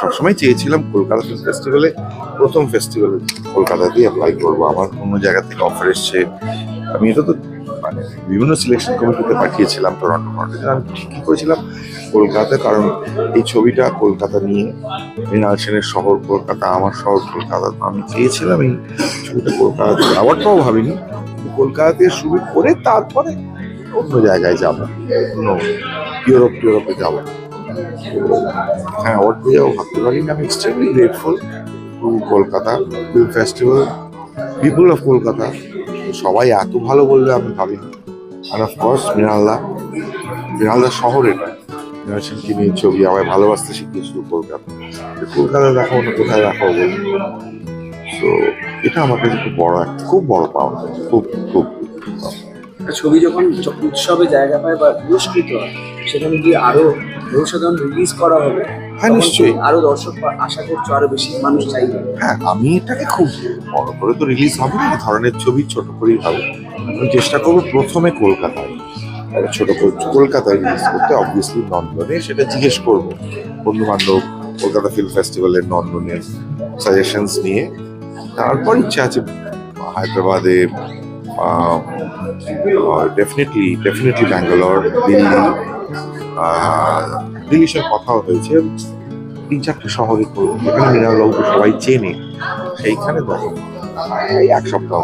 সবসময় চেয়েছিলাম কলকাতা ফিল্ম ফেস্টিভ্যালে প্রথম ফেস্টিভ্যালে কলকাতাতেই অ্যাপ্লাই করব। আমার অন্য জায়গা থেকে অফার এসছে। আমি এটা তো মানে বিভিন্ন সিলেকশন কমিটিতে পাঠিয়েছিলাম টরন্টো ফরন্টো আমি ঠিকই করেছিলাম কলকাতা কারণ এই ছবিটা কলকাতা নিয়ে, মৃণাল সেনের শহর কলকাতা, আমার শহর কলকাতা। আমি চেয়েছিলাম এই ছবিটা কলকাতাতে অ্যাওয়ার্ডটাও ভাবিনি। কলকাতা কলকাতাতে শুরু করে তারপরে অন্য জায়গায় যাব। অন্য ইউরোপ ইউরোপে যাব। হ্যাঁ অ্যাওয়ার্ড দিয়েও ভাবতে পারিনি। আমি extremely grateful to Kolkata film festival people of Kolkata. সবাই এত ভালো বলবে, আমি ভাবিনি আর অফকোর্স মৃণালদা। মৃণালদা শহরে নয় মৃণাল নিয়ে ছবি আমায় ভালোবাসতে শিখিয়েছিল কলকাতা কলকাতা দেখো, অন্য কোথায় দেখা বলি। তো এটা আমার কাছে খুব বড় একটা খুব বড় পাওয়া খুব খুব। ছবি যখন উৎসবে জায়গা পায় বা পুরস্কৃত হয়, সেখানে গিয়ে আরও ভবিষ্যতে রিলিজ করা হবে হ্যাঁ, নিশ্চয়ই। আরও দর্শক আশা করছ আরও বেশি মানুষ চাইবে? হ্যাঁ আমি এটাকে খুব বড় করে তো রিলিজ হবে না ধরনের ছবি ছোট করেই হবে। আমি চেষ্টা করব প্রথমে কলকাতায় ছোট কলকাতায় রিলিজ করতে। অবভিয়াসলি নন্দনে সেটা জিজ্ঞেস করব। বন্ধু বান্ধব কলকাতা ফিল্ম ফেস্টিভ্যালের নন্দনের সাজেশনস নিয়ে। তারপর ইচ্ছা আছে হায়দ্রাবাদে ডেফিনেটলি ডেফিনেটলি ব্যাঙ্গালোর দিল্লি। আহ, কথা হয়েছে। তিন চারটে শহরে যেখানে লোক সবাই চেনে। সেইখানে দেখো এক সপ্তাহ